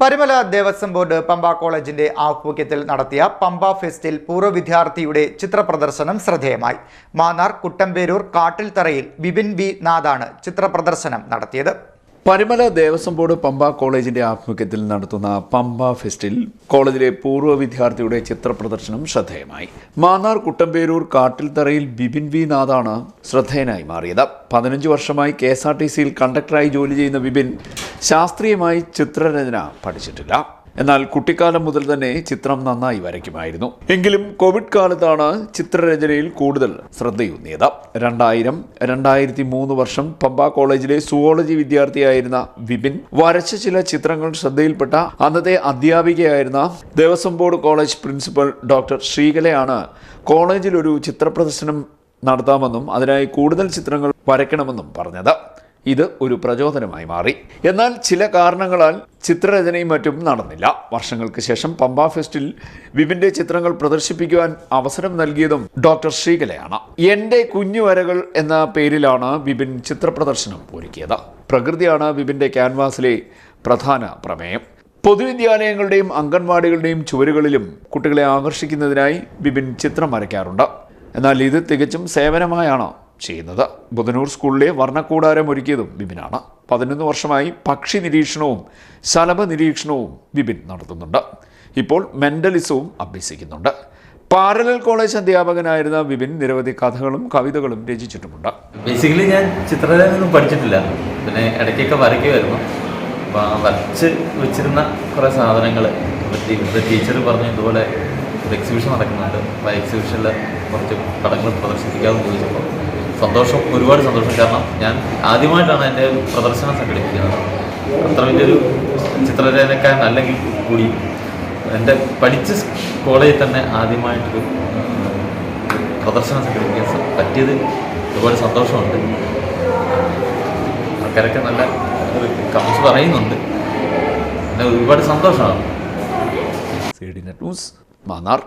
Parumala Devaswom board Pamba കോളേജിന്റെ ആഭിമുഖ്യത്തിൽ നടത്തിയ പമ്പ ഫെസ്റ്റിൽ പൂർവ വിദ്യാർത്ഥിയുടെ ചിത്രപ്രദർശനം ശ്രദ്ധേയമായി. മാന്നാർ കുട്ടമ്പേരൂർ കാട്ടിൽത്തറയിൽ ബിപിൻ ബി നാഥാണ് ചിത്രപ്രദർശനം നടത്തിയത്. പരിമല ദേവസ്വം ബോർഡ് പമ്പ കോളേജിന്റെ ആഭിമുഖ്യത്തിൽ നടത്തുന്ന പമ്പ ഫെസ്റ്റിൽ കോളേജിലെ പൂർവ വിദ്യാർത്ഥിയുടെ ചിത്രപ്രദർശനം ശ്രദ്ധേയമായി. മാന്നാർ കുട്ടമ്പേരൂർ കാട്ടിൽത്തറയിൽ ബിപിൻ വി നാഥാണ് ശ്രദ്ധേയനായി മാറിയത്. പതിനഞ്ച് വർഷമായി കെ എസ് ആർ ടി സിയിൽ കണ്ടക്ടറായി ജോലി ചെയ്യുന്ന ബിപിൻ ശാസ്ത്രീയമായി ചിത്രരചന പഠിച്ചിട്ടില്ല. എന്നാൽ കുട്ടിക്കാലം മുതൽ തന്നെ ചിത്രം നന്നായി വരയ്ക്കുമായിരുന്നു. എങ്കിലും കോവിഡ് കാലത്താണ് ചിത്രരചനയിൽ കൂടുതൽ ശ്രദ്ധയൂന്നിയത്. രണ്ടായിരം രണ്ടായിരത്തി മൂന്ന് വർഷം പമ്പ കോളേജിലെ സുവോളജി വിദ്യാർത്ഥിയായിരുന്ന വിപിൻ വരച്ച ചില ചിത്രങ്ങൾ ശ്രദ്ധയിൽപ്പെട്ട അന്നത്തെ അധ്യാപികയായിരുന്ന Devaswom board college principal doctor ശ്രീകലയാണ് കോളേജിൽ ഒരു ചിത്രപ്രദർശനം നടത്താമെന്നും അതിനായി കൂടുതൽ ചിത്രങ്ങൾ വരയ്ക്കണമെന്നും പറഞ്ഞത്. ഇത് ഒരു പ്രചോദനമായി മാറി. എന്നാൽ ചില കാരണങ്ങളാൽ ചിത്രരചനയും മറ്റും നടന്നില്ല. വർഷങ്ങൾക്ക് ശേഷം പമ്പ ഫെസ്റ്റിൽ വിപിന്റെ ചിത്രങ്ങൾ പ്രദർശിപ്പിക്കുവാൻ അവസരം നൽകിയതും ഡോക്ടർ ശ്രീകലയാണ്. എന്റെ കുഞ്ഞുവരകൾ എന്ന പേരിലാണ് വിപിൻ ചിത്രപ്രദർശനം ഒരുക്കിയത്. പ്രകൃതിയാണ് വിപിന്റെ ക്യാൻവാസിലെ പ്രധാന പ്രമേയം. പൊതുവിദ്യാലയങ്ങളുടെയും അംഗൻവാടികളുടെയും ചുവരുകളിലും കുട്ടികളെ ആകർഷിക്കുന്നതിനായി വിപിൻ ചിത്രം വരയ്ക്കാറുണ്ട്. എന്നാൽ ഇത് തികച്ചും സേവനമായാണ് ചെയ്യുന്നത്. ബുധനൂർ സ്കൂളിലെ വർണക്കൂടാരം ഒരുക്കിയതും ബിബിനാണ് പതിനൊന്ന് വർഷമായി പക്ഷി നിരീക്ഷണവും ശലഭ നിരീക്ഷണവും ബിബിൻ നടത്തുന്നുണ്ട്. ഇപ്പോൾ മെന്റലിസവും അഭ്യസിക്കുന്നുണ്ട്. പാരലൽ കോളേജ് അധ്യാപകനായിരുന്ന വിപിൻ നിരവധി കഥകളും കവിതകളും രചിച്ചിട്ടുമുണ്ട്. ബേസിക്കലി ഞാൻ ചിത്രരചനയൊന്നും പഠിച്ചിട്ടില്ല. പിന്നെ ഇടയ്ക്കൊക്കെ വരയ്ക്കുമായിരുന്നു അപ്പോൾ വരച്ച് വെച്ചിരുന്ന കുറേ സാധനങ്ങൾ. ടീച്ചർ പറഞ്ഞു ഇതുപോലെ ഒരു എക്സിബിഷൻ നടക്കുന്നുണ്ട്. അപ്പോൾ എക്സിബിഷനിൽ കുറച്ച് പടങ്ങൾ പ്രദർശിപ്പിക്കാമെന്ന് ചോദിച്ചപ്പോൾ സന്തോഷം ഒരുപാട് സന്തോഷം. കാരണം ഞാൻ ആദ്യമായിട്ടാണ് എന്റെ പ്രദർശനം സംഘടിപ്പിക്കുന്നത്. അത്ര വലിയൊരു ചിത്രരചനക്കാരൻ അല്ലെങ്കിൽ കൂടി എന്റെ പഠിച്ച കോളേജിൽ തന്നെ ആദ്യമായിട്ടൊരു പ്രദർശനം സംഘടിപ്പിക്കാൻ പറ്റിയത് ഒരുപാട് സന്തോഷമുണ്ട്. ആൾക്കാരൊക്കെ നല്ല കമൻസ് പറയുന്നുണ്ട്. പിന്നെ ഒരുപാട് സന്തോഷമാണ്. സി മാന്നാർ.